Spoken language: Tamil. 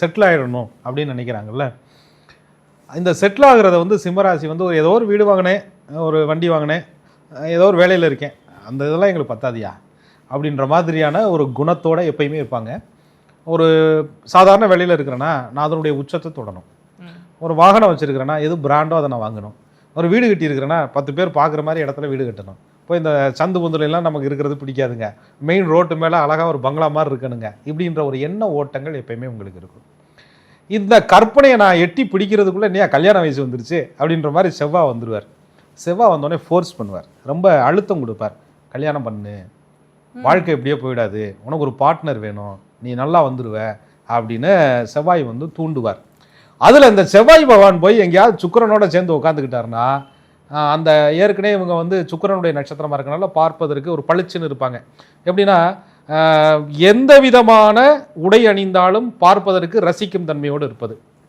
செட்டில் ஆகிடணும் அப்படின்னு நினைக்கிறாங்கல்ல. இந்த செட்டில் ஆகுறத வந்து சிம்மராசி வந்து ஒரு ஏதோ ஒரு வீடு வாங்கினேன் ஒரு வண்டி வாங்கினேன் ஏதோ ஒரு வேலையில் இருக்கேன். அந்த இதெல்லாம் எங்களுக்கு பத்தாதியா அப்படின்ற மாதிரியான ஒரு குணத்தோட எப்பயுமே இருப்பாங்க. ஒரு சாதாரண வேலையில் இருக்கிறேன்னா நான் அதனுடைய உச்சத்தை தொடணும். ஒரு வாகனம் வச்சுருக்கிறேன்னா எது பிராண்டோ அதை நான் வாங்கணும். ஒரு வீடு கட்டியிருக்கிறேன்னா பத்து பேர் பார்க்குற மாதிரி இடத்துல வீடு கட்டணும். இப்போ இந்த சந்து பொந்துல எல்லாம் நமக்கு இருக்கிறது பிடிக்காதுங்க. மெயின் ரோட்டு மேலே அழகாக ஒரு பங்களா மாதிரி இருக்கணுங்க. இப்படின்ற ஒரு எண்ண ஓட்டங்கள் எப்பயுமே உங்களுக்கு இருக்கும். இந்த கற்பனையை நான் எட்டி பிடிக்கிறதுக்குள்ளே இல்லையா கல்யாண வயசு வந்துருச்சு? அப்படின்ற மாதிரி செவ்வாய் வந்துடுவார் செவ்வாய் வந்தோடனே ஃபோர்ஸ் பண்ணுவார். ரொம்ப அழுத்தம் கொடுப்பார். கல்யாணம் பண்ணு. வாழ்க்கை எப்படியே போயிடாது. உனக்கு ஒரு பார்ட்னர் வேணும். நீ நல்லா வந்துடுவ அப்படின்னு செவ்வாய் வந்து தூண்டுவார். அதில் இந்த செவ்வாய் பகவான் போய் எங்கேயாவது சுக்கிரனோட சேர்ந்து உட்காந்துக்கிட்டாருன்னா அந்த ஏற்கனவே இவங்க வந்து சுக்கிரனுடைய நட்சத்திரமாக இருக்கனால பார்ப்பதற்கு ஒரு பளிச்சுன்னு இருப்பாங்க. எப்படின்னா எந்த விதமான உடை அணிந்தாலும் பார்ப்பதற்கு ரசிக்கும் தன்மையோடு இருப்பது.